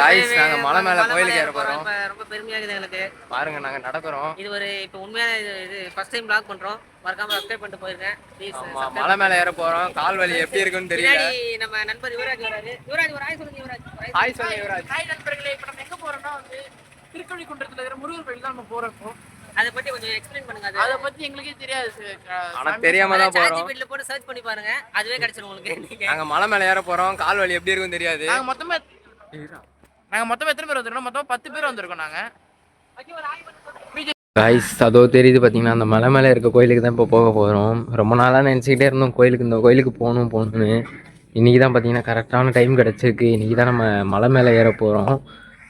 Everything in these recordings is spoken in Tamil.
காய்ஸ் நாங்க மலை மேல கோயிலுக்கு ஏற போறோம். ரொம்ப பெருமையா இருக்குது எங்களுக்கு. பாருங்க நாங்க நடக்கிறோம். இது ஒரு இப்போ உண்மையான இது இது ஃபர்ஸ்ட் டைம் ப்ளாக் பண்றோம். மறக்காம சப்ஸ்கிரைப் பண்ணிட்டு ஆமா மலை மேல ஏற போறோம். கால் வலி எப்படி இருக்குன்னு தெரியல. நம்ம நண்பர் யுவராஜ் வராரு. யுவராஜ் ஒரு ஆய் சொல்லுங்க யுவராஜ். ஹாய் சொல்லுங்க யுவராஜ். ஹாய் நண்பர்களே இப்போ நம்ம எங்க போறோம்னா வந்து திருக்கணிக்குன்றத்துல இருக்கிற முருகர் கோயில் தான் நம்ம போறோம். அதை பத்தி கொஞ்சம் எக்ஸ்பிளைன் பண்ணுங்க அது. பத்தி எங்களுக்கே தெரியாது சார். ஆனா தெரியாம தான் போறோம். சாட்ஜிபிட்ல போட்டு சர்ச் பண்ணி பாருங்க. அதுவே கிடைச்சிரும் உங்களுக்கு. நீங்க நாங்க மலை மேல ஏற போறோம். கால் வலி எப்படி இருக்குன்னு தெரியாது. நாங்க மொத்தமா நாங்கள் மொத்தமாக எத்தனை பேர் வந்திருக்கோம்? மொத்தமாக பத்து பேர் வந்திருக்கோம் நாங்கள் காய்ஸ் அதோ தெரியுது பார்த்தீங்கன்னா அந்த மலை மேலே இருக்க கோயிலுக்கு தான் இப்போ போக போகிறோம் ரொம்ப நாளாக நினச்சிக்கிட்டே இருந்தோம் கோயிலுக்கு இந்த கோயிலுக்கு போகணும் போகணுன்னு இன்றைக்கி தான் பார்த்தீங்கன்னா கரெக்டான டைம் கிடச்சிருக்கு. இன்றைக்கி தான் நம்ம மலை மேலே ஏற போகிறோம்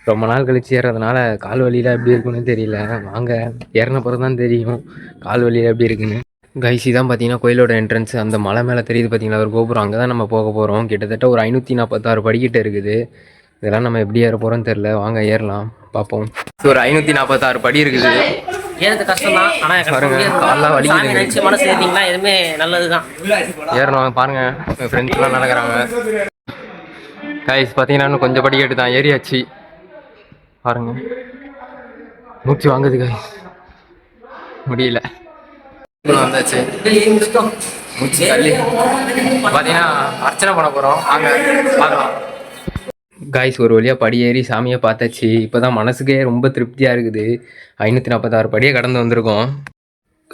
ரொம்ப நாள் கழிச்சு ஏறதுனால கால் வலியில் எப்படி இருக்குன்னு தெரியல. வாங்க ஏறின பிறகு தான் தெரியும் கால் வலியில் எப்படி இருக்குன்னு. கைசி தான் பார்த்தீங்கன்னா கோயிலோட என்ட்ரன்ஸ் அந்த மலை மேலே தெரியுது பார்த்தீங்களா ஒரு கோபுரம். அங்கே தான் நம்ம போக போகிறோம் கிட்டத்தட்ட ஒரு ஐநூற்றி நாற்பத்தாறு படிக்கிட்ட இருக்குது. இதெல்லாம் நம்ம எப்படி ஏற போகிறோம்னு தெரில வாங்க ஏறலாம். பார்ப்போம். ஒரு ஐநூற்றி நாற்பத்தாறு படி இருக்குது. ஏறது கஷ்டம் தான் ஆனா பாருங்க, கால்லாம் வலிக்குது. நினைச்சு மனசு ஏத்தீங்கன்னா எதுவுமே நல்லதுதான். ஏறணும் பாருங்க. என் ஃப்ரெண்ட்ஸ்லாம் நடக்கிறாங்க. கைஸ் பார்த்தீங்கன்னா கொஞ்சம் படி தான் ஏறியாச்சு. பாருங்க. மூச்சு வாங்குது கைஸ் முடியல. வந்தாச்சு. மூச்சு பார்த்தீங்கன்னா அர்ச்சனை பண்ண போகிறோம் அங்கே பார்க்கலாம். காய்ஸ் ஒரு வழியாக படியேறி சாமியை பார்த்தாச்சு. இப்போ தான் மனசுக்கே ரொம்ப திருப்தியாக இருக்குது. ஐநூற்றி நாற்பத்தாறு படியே கடந்து வந்திருக்கோம்.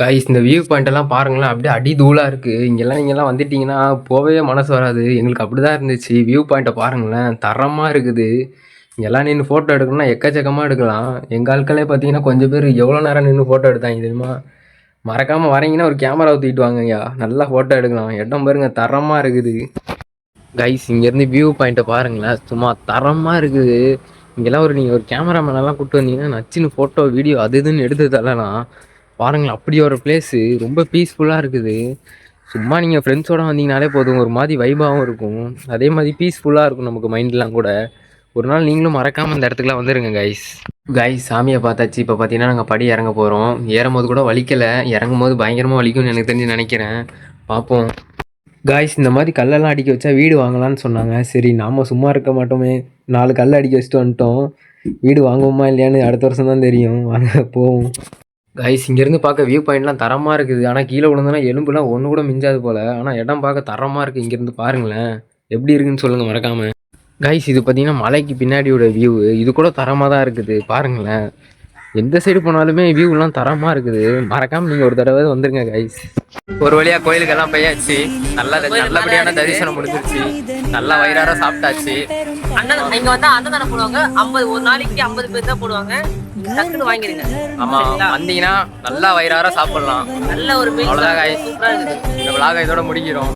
காய்ஸ் இந்த வியூ பாயிண்ட்டெல்லாம் பாருங்களேன். அப்படியே அடி தூளாக இருக்குது இங்கெல்லாம் நீங்கள்லாம் வந்துட்டீங்கன்னா போகவே மனசு வராது. எங்களுக்கு அப்படி தான் இருந்துச்சு வியூ பாயிண்ட்டை பாருங்களேன். தரமாக இருக்குது. இங்கெல்லாம் நின்று ஃபோட்டோ எடுக்கணும்னா எக்கச்சக்கமாக எடுக்கலாம். எங்கள் ஆட்களே பார்த்தீங்கன்னா கொஞ்சம் பேர் எவ்வளோ நேரம் நின்று ஃபோட்டோ எடுத்தாங்க தெரியுமா? மறக்காமல் வரீங்கன்னா ஒரு கேமரா ஊற்றிட்டு வாங்க ஐயா நல்லா ஃபோட்டோ எடுக்கலாம். இடம் பாருங்க தரமாக இருக்குது. கைஸ் இங்கேருந்து வியூ பாயிண்ட்டை பாருங்களேன். சும்மா தரமாக இருக்குது. இங்கெல்லாம் ஒரு நீங்கள் ஒரு கேமராமேனெல்லாம் கூப்பிட்டு வந்தீங்கன்னா நச்சுன்னு ஃபோட்டோ வீடியோ அது இதுன்னு எடுத்ததெல்லாம் பாருங்களேன் அப்படி ஒரு பிளேஸு ரொம்ப பீஸ்ஃபுல்லாக இருக்குது. சும்மா நீங்கள் ஃப்ரெண்ட்ஸோட வந்தீங்கனாலே போதும். ஒரு மாதிரி வைபாகவும் இருக்கும். அதே மாதிரி பீஸ்ஃபுல்லாக இருக்கும் நமக்கு மைண்ட்லாம் கூட. ஒரு நாள் நீங்களும் மறக்காமல் இந்த இடத்துக்குலாம் வந்துடுங்க கைஸ் கைஸ் சாமியை பார்த்தாச்சு. இப்போ பார்த்தீங்கன்னா நாங்கள் படி இறங்க போகிறோம் ஏறும்போது கூட வலிக்கலை. இறங்கும் போது பயங்கரமாக வலிக்கும்னு எனக்கு தெரிஞ்சு நினைக்கிறேன். பார்ப்போம் காய்ஸ் இந்த மாதிரி கல்லெல்லாம் அடிக்க வச்சா வீடு வாங்கலாம்னு சொன்னாங்க. சரி நாம் சும்மா இருக்க மாட்டோமே. நாலு கல் அடிக்க வச்சுட்டு வந்துட்டோம். வீடு வாங்குவோமா இல்லையான்னு அடுத்த வருஷம் தான் தெரியும். வாங்க போவோம். காய்ஸ் இங்கேருந்து பார்க்க வியூ பாயிண்ட்லாம் தரமாக இருக்குது. ஆனால் கீழே விழுந்தோன்னா எலும்புலாம் ஒன்று கூட மிஞ்சாது போல். ஆனால் இடம் பார்க்க தரமாக இருக்குது இங்கேருந்து பாருங்களேன். எப்படி இருக்குன்னு சொல்லுங்கள் மறக்காமல் காய்ஸ் இது பார்த்தீங்கன்னா மலைக்கு பின்னாடியோட வியூ இது கூட தரமாக தான் இருக்குது. பாருங்களேன். எந்த சைடு போனாலுமே வியூலாம் தரமாக இருக்குது. மறக்காமல் நீங்கள் ஒரு தடவை வந்துருங்க கைஸ் ஒரு வழியாக கோயிலுக்கெல்லாம் போயாச்சு. நல்ல நல்லபடியான தரிசனம் முடிஞ்சிருச்சு. நல்லா வயிறார சாப்பிட்டாச்சு. அண்ணன் இங்க வந்தா அன்னதானம் போடுவாங்க? ஐம்பது ஒரு நாளைக்கு ஐம்பது பேர் தான் போடுவாங்க. டக்குன்னு வாங்கிடுங்க. ஆமாம் வந்தீங்கன்னா நல்லா வயிறார சாப்பிட்லாம். நல்ல ஒரு அவ்வளோதான் இருக்குது இந்த விழாக இதோட முடிக்கிறோம்